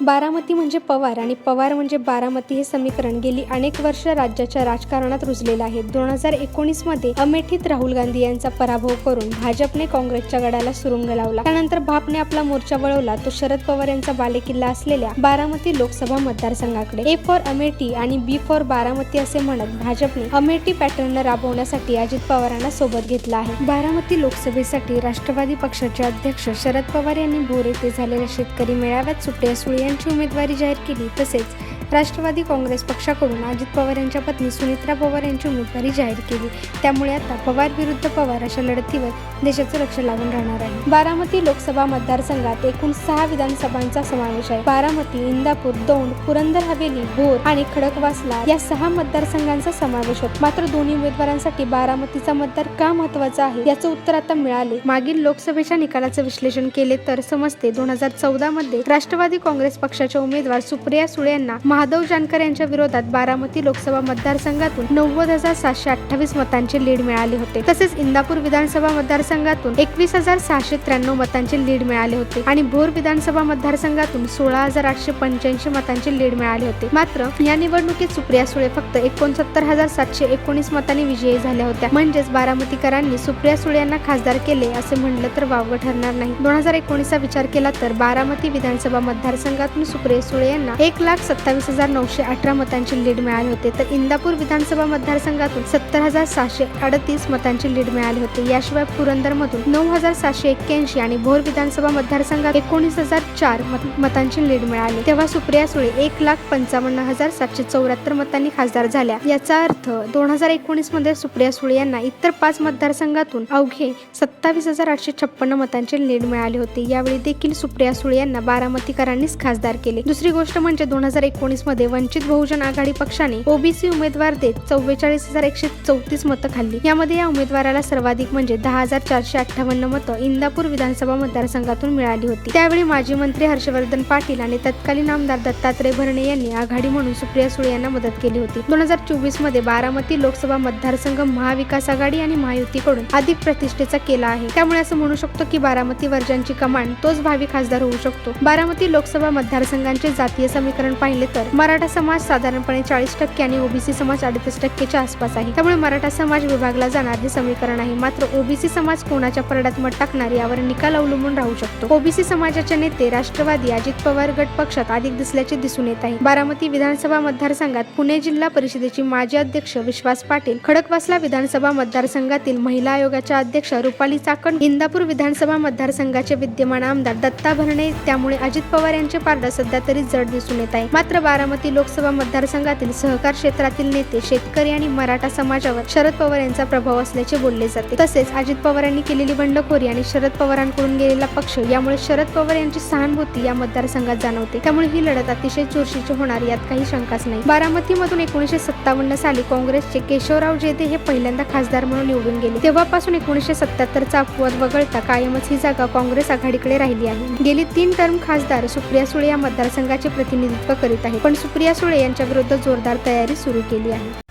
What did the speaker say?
बारामती म्हणजे पवार आणि पवार म्हणजे बारामती हे समीकरण गेली अनेक वर्ष राज्याच्या राजकारणात रुजलेलं आहे. दोन हजार एकोणीसमध्ये अमेठीत राहुल गांधी यांचा पराभव करून भाजपने काँग्रेसच्या गडाला सुरुंग लावला. त्यानंतर भापने आपला मोर्चा वळवला. तो शरद पवार यांचा बालेकिल्ला असलेल्या बारामती लोकसभा मतदारसंघाकडे. ए फॉर अमेठी आणि बी फॉर बारामती असे म्हणत भाजपने अमेठी पॅटर्न राबवण्यासाठी अजित पवारांना सोबत घेतला आहे. बारामती लोकसभेसाठी राष्ट्रवादी पक्षाचे अध्यक्ष शरद पवार यांनी भोर येथे झालेल्या शेतकरी मेळाव्यात सुप्रिया सुळे यांची उमेदवारी जाहीर केली. तसेच राष्ट्रवादी काँग्रेस पक्षाकडून अजित पवार यांच्या पत्नी सुनित्रा पवार यांची उमेदवारी जाहीर केली. त्यामुळे आता पवार विरुद्ध पवार अशा लढतीवर देशाचं लक्ष लागून राहणार आहे. बारामती लोकसभा मतदारसंघात एकूण सहा विधानसभांचा समावेश आहे. बारामती इंदापूर दौंड पुरंदर हवेली भोर आणि खडकवासला या सहा मतदारसंघांचा समावेश होतो. मात्र दोन्ही उमेदवारांसाठी बारामतीचा मतदार का महत्त्वाचा आहे याचं उत्तर आता मिळाले. मागील लोकसभेच्या निकालाचं विश्लेषण केले तर समजते दोन हजार चौदा मध्ये राष्ट्रवादी काँग्रेस पक्षाच्या उमेदवार सुप्रिया सुळे यांना महादेव जानकर यांच्या विरोधात बारामती लोकसभा मतदारसंघातून नव्वद हजार सातशे अठ्ठावीस मतांचे लीड मिळाले होते. तसेच इंदापूर विधानसभा मतदारसंघातून एकवीस हजार सहाशे त्र्याण्णव मतांचे लीड मिळाले होते आणि भोर विधानसभा मतदारसंघातून सोळा हजार आठशे पंच्याऐंशी मतांचे लीड मिळाले होते. मात्र या निवडणुकीत सुप्रिया सुळे फक्त एकोणसत्तर हजार सातशे एकोणीस मतांनी विजयी झाल्या होत्या. म्हणजेच बारामतीकरांनी सुप्रिया सुळे यांना खासदार केले असे म्हणलं तर वावगं ठरणार नाही. दोन हजार एकोणीसचा विचार केला तर बारामती विधानसभा मतदारसंघातून सुप्रिया सुळे यांना एक लाख सत्तावीस हजार नऊशे अठरा मतांची लीड मिळाली होते. तर इंदापूर विधानसभा मतदारसंघातून सत्तर हजार सहाशे अडतीस मतांची लीड मिळाली होती. याशिवाय पुरंदरमधून नऊ हजार सातशे एक्क्याऐंशी आणि भोर विधानसभा मतदारसंघात एकोणीस हजार चार मत- लीड मिळाली. तेव्हा सुप्रिया सुळे एक लाख पंचावन्न हजार सातशे चौऱ्याहत्तर मतांनी खासदार झाल्या. याचा अर्थ दोन हजार एकोणीसमध्ये सुप्रिया सुळे यांना इतर पाच मतदारसंघातून अवघे सत्तावीस हजार आठशे छप्पन्न मतांची लीड मिळाली होती. यावेळी देखील सुप्रिया सुळे यांना बारामतीकरांनीच खासदार केले. दुसरी गोष्ट म्हणजे दोन हजार एकोणीस मध्ये वंचित बहुजन आघाडी पक्षाने ओबीसी उमेदवार देत चव्वेचाळीस हजार एकशे चौतीस मतं खाल्ली. यामध्ये या उमेदवाराला सर्वाधिक म्हणजे दहा हजार चारशे अठ्ठावन्न मतं इंदापूर विधानसभा मतदारसंघातून मिळाली होती. त्यावेळी माजी मंत्री हर्षवर्धन पाटील आणि तत्कालीन आमदार दत्तात्रय भरणे यांनी आघाडी म्हणून सुप्रिया सुळे यांना मदत केली होती. दोन हजार चोवीसमध्ये बारामती लोकसभा मतदारसंघ महाविकास आघाडी आणि महायुतीकडून अधिक प्रतिष्ठेचा केला आहे. त्यामुळे असं म्हणू शकतो की बारामती वर्जांची कमांड तोच भावी खासदार होऊ शकतो. बारामती लोकसभा मतदारसंघांचे जातीय समीकरण पाहिले तर मराठा समाज साधारणपणे चाळीस टक्के आणि ओबीसी समाज अडतीस टक्केच्या आसपास आहे. त्यामुळे मराठा समाज विभागला जाणार हे समीकरण आहे. मात्र ओबीसी समाज कोणाच्या परड्यात मत टाकणार यावर निकाल अवलंबून राहू शकतो. ओबीसी समाजाचे नेते राष्ट्रवादी अजित पवार गट पक्षात अधिक दिसल्याचे दिसून येत आहे. बारामती विधानसभा मतदारसंघात पुणे जिल्हा परिषदेची माजी अध्यक्ष विश्वास पाटील खडकवासला विधानसभा मतदारसंघातील महिला आयोगाच्या अध्यक्ष रुपाली चाकण इंदापूर विधानसभा मतदारसंघाचे विद्यमान आमदार दत्ता भरणे त्यामुळे अजित पवार यांचे पारडं सध्या तरी जड दिसून येत आहे. मात्र बारामती लोकसभा मतदारसंघातील सहकार क्षेत्रातील नेते शेतकरी आणि मराठा समाजावर शरद पवार यांचा प्रभाव असल्याचे बोलले जाते. तसेच अजित पवार यांनी केलेली बंडखोरी आणि शरद पवारांकडून गेलेला पक्ष यामुळे शरद पवार यांची सहानुभूती या मतदारसंघात जाणवते. त्यामुळे ही लढत अतिशय चुरशीची होणार यात काही शंकाच नाही. बारामतीमधून एकोणीसशे सत्तावन्न साली काँग्रेसचे केशवराव जेते हे पहिल्यांदा खासदार म्हणून निवडून गेले. तेव्हापासून एकोणीसशे सत्याहत्तरचा अपवाद वगळता कायमच ही जागा काँग्रेस आघाडीकडे राहिली आहे. गेली तीन टर्म खासदार सुप्रिया सुळे या मतदारसंघाचे प्रतिनिधित्व करीत आहे पण सुप्रिया सुळे यांच्या विरुद्ध जोरदार तयारी सुरू केली आहे.